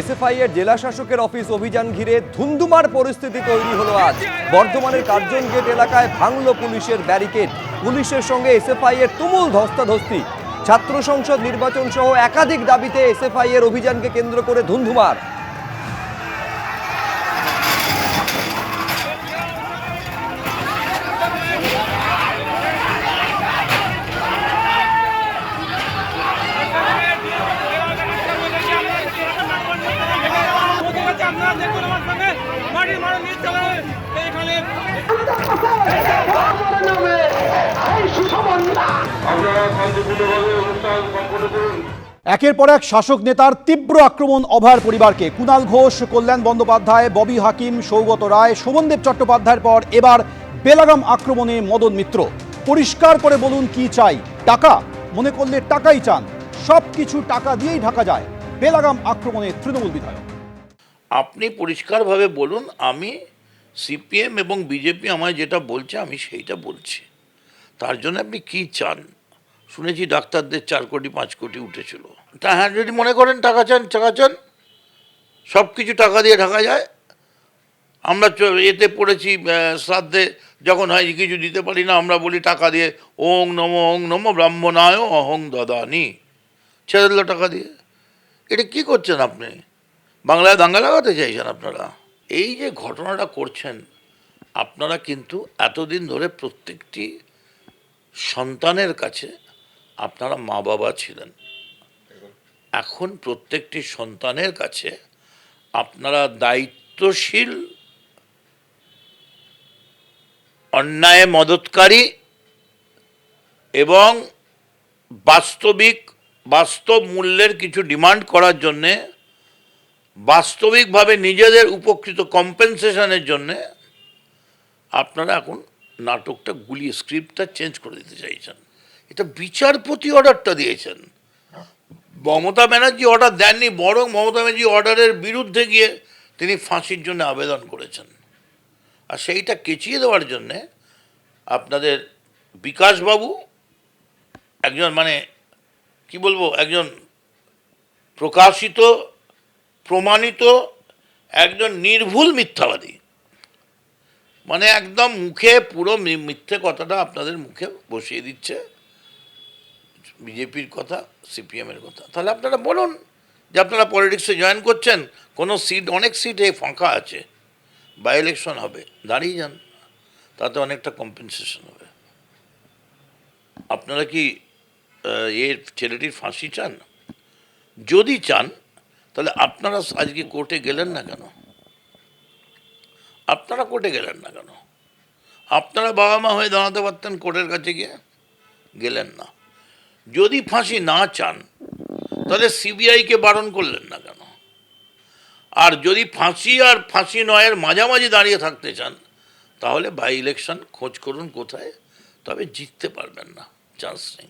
SFI এর জেলা শাসকের অফিস অভিযান ঘিরে ধুন্ধুমার পরিস্থিতি তৈরি হলো আজ। বর্ধমানের কার্জন গেট এলাকায় ভাঙল পুলিশের ব্যারিকেড। পুলিশের সঙ্গে এসএফআই এর তুমুল ধস্তাধস্তি। ছাত্র সংসদ নির্বাচন সহ একাধিক দাবিতে এসএফআই এর অভিযানকে কেন্দ্র করে ধুন্ধুমার। একের পর এক শাসক নেতার তীব্র আক্রমণ অভয়ার পরিবারকে। কুণাল ঘোষ, কল্যাণ বন্দ্যোপাধ্যায়, ববি হাকিম, সৌগত রায়, শোভনদেব চট্টোপাধ্যায়ের পর এবার বেলাগাম আক্রমণে মদন মিত্র। পরিষ্কার করে বলুন কি চাই? টাকা? মনে করলে টাকাই চান। সব কিছু টাকা দিয়েই ঢাকা যায়। বেলাগাম আক্রমণে তৃণমূল বিধায়ক। আপনি পরিষ্কারভাবে বলুন, আমি সিপিএম এবং বিজেপি আমায় যেটা বলছে, আমি সেইটা বলছি। তার জন্য আপনি কি চান? শুনেছি ডাক্তারদের চার কোটি, পাঁচ কোটি উঠেছিল। তা হ্যাঁ যদি মনে করেন টাকা চান টাকা চান। সব কিছু টাকা দিয়ে ঢাকা যায়। আমরা এতে পড়েছি শ্রাদ্ধে যখন হয়, কিছু দিতে পারি না, আমরা বলি টাকা দিয়ে, ওং নম ওং নম, ব্রাহ্মণায় অহং দদানি। ছেড়ে দিল টাকা দিয়ে। এটা কি করছেন আপনি? বাংলায় দাঙ্গা লাগাতে চাইছেন আপনারা? এই যে ঘটনাটা করছেন, আপনারা কিন্তু এতদিন ধরে প্রত্যেকটি সন্তানের কাছে আপনারা মা বাবা ছিলেন। এখন প্রত্যেকটি সন্তানের কাছে আপনারা দায়িত্বশীল, অন্যায় মদতকারী এবং বাস্তবিক, বাস্তব মূল্যের কিছু ডিমান্ড করার জন্যে বাস্তবিকভাবে নিজেদের উপকৃত কম্পেনসেশনের জন্যে আপনারা এখন নাটকটা গুলিয়ে স্ক্রিপ্টটা চেঞ্জ করে দিতে চাইছেন। এটা বিচারপতি অর্ডারটা দিয়েছেন। মমতা ব্যানার্জি অর্ডার দেননি, বরং মমতা ব্যানার্জি অর্ডারের বিরুদ্ধে গিয়ে তিনি ফাঁসির জন্য আবেদন করেছেন। আর সেইটা কেচিয়ে দেওয়ার জন্যে আপনাদের বিকাশবাবু একজন মানে কি বলব, একজন প্রকাশিত প্রমাণিত একজন নির্ভুল মিথ্যাবাদী। মানে একদম মুখে পুরো মিথ্যে কথাটা আপনাদের মুখে বসিয়ে দিচ্ছে। বিজেপির কথা, সিপিএমের কথা। তাহলে আপনারা বলুন যে আপনারা পলিটিক্সে জয়েন করছেন, কোনো সিট, অনেক সিটে ফাঁকা আছে। বাই ইলেকশন হবে, দাঁড়িয়ে যান। তাতে অনেকটা কম্পেনসেশন হবে। আপনারা কি এর ছেলেটির ফাঁসি চান? যদি চান তাহলে আপনারা আজকে কোর্টে গেলেন না কেন? আপনারা কোর্টে গেলেন না কেন? আপনারা বাবা মা হয়ে দাঁড়াতে পারতেন কোর্টের কাছে গিয়ে? গেলেন না। যদি ফাঁসি না চান, তাহলে সিবিআইকে বারণ করলেন না কেন? আর যদি ফাঁসি আর ফাঁসি নয়ের মাঝামাঝি দাঁড়িয়ে থাকতে চান, তাহলে বাই ইলেকশন খোঁজ করুন কোথায়, তবে জিততে পারবেন না চান্স নেই।